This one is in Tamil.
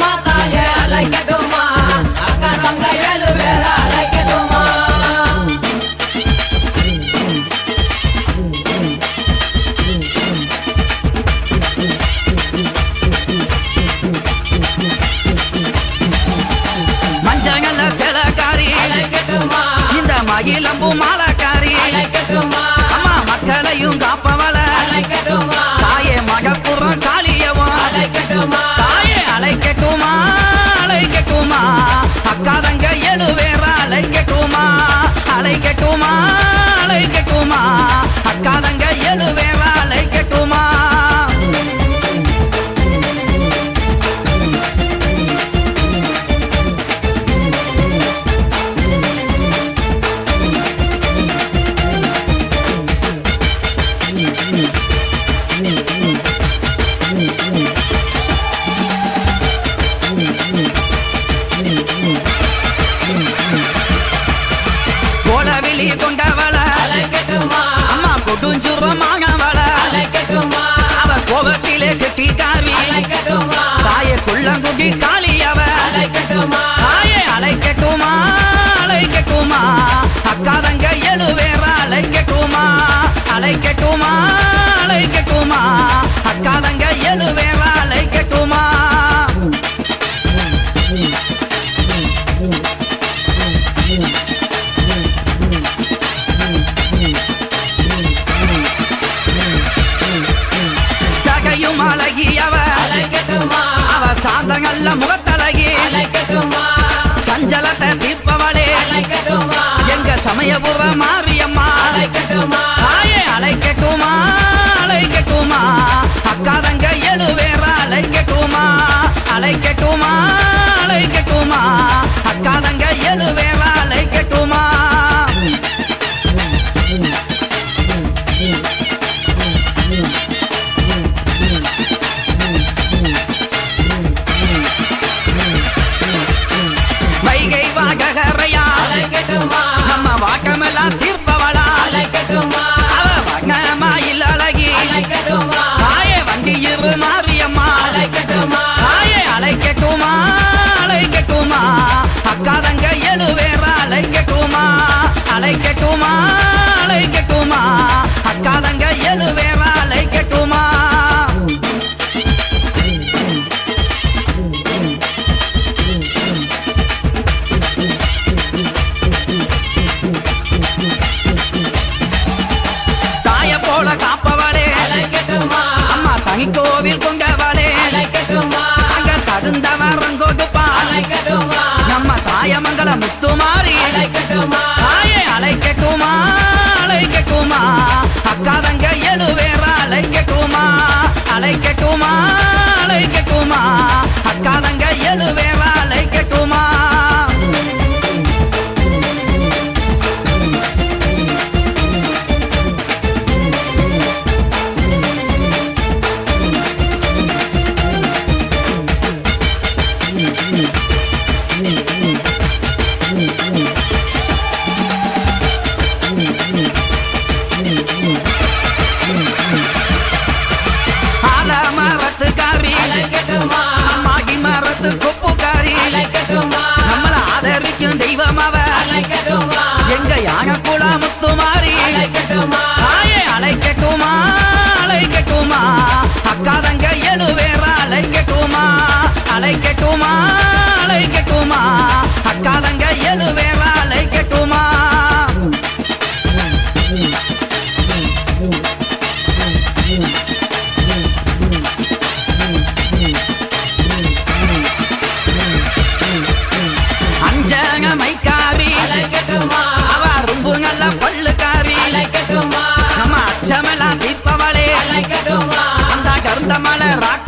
அலைக்கட்டுமா தாயே அலைக்கட்டுமா அக்கா தங்க ஏழு பேர அலைக்கட்டுமா மஞ்சங்கல்ல சிலக்காரி இந்த மகிழம்பு மாலக்காரி. அம்மா மக்களையும் காப்பவள. தாயே மகப்புறம் காளியவன் அவ சாந்தங்கள்ல முகத்தழகி சஞ்சலத்தை தீர்ப்பவளே. எங்க சமயபுர மாரியம்மா அலைக்கட்டுமா வாகரையா? நம்ம வாக்கமெல்லாம் தீர்ப்பவளா? அவ வண்ணமா இல்ல அழகி ஆய வண்டி இரு மாரியம்மா. ஆய அழைக்கட்டுமா அழைக்கட்டுமா அக்கா தங்க எழு வேற கோவில் கொங்கவளே அங்க தகுந்த வரம் கொடுப்பான். நம்ம தாயமங்கல முத்துமாரி தாயை அழைக்கட்டுமா? அலை கெட்டுமா? அலை கெட்டுமா? அக்காதங்க எழுவேலா அலை கெட்டுமா? அஞ்சங்க மைக்காரி அவ ரும்புங்கல்ல பல்லுக்காரி நம்ம அச்சமெல்லாம் தீப்பவளே அந்த கருந்த மலை ராக்க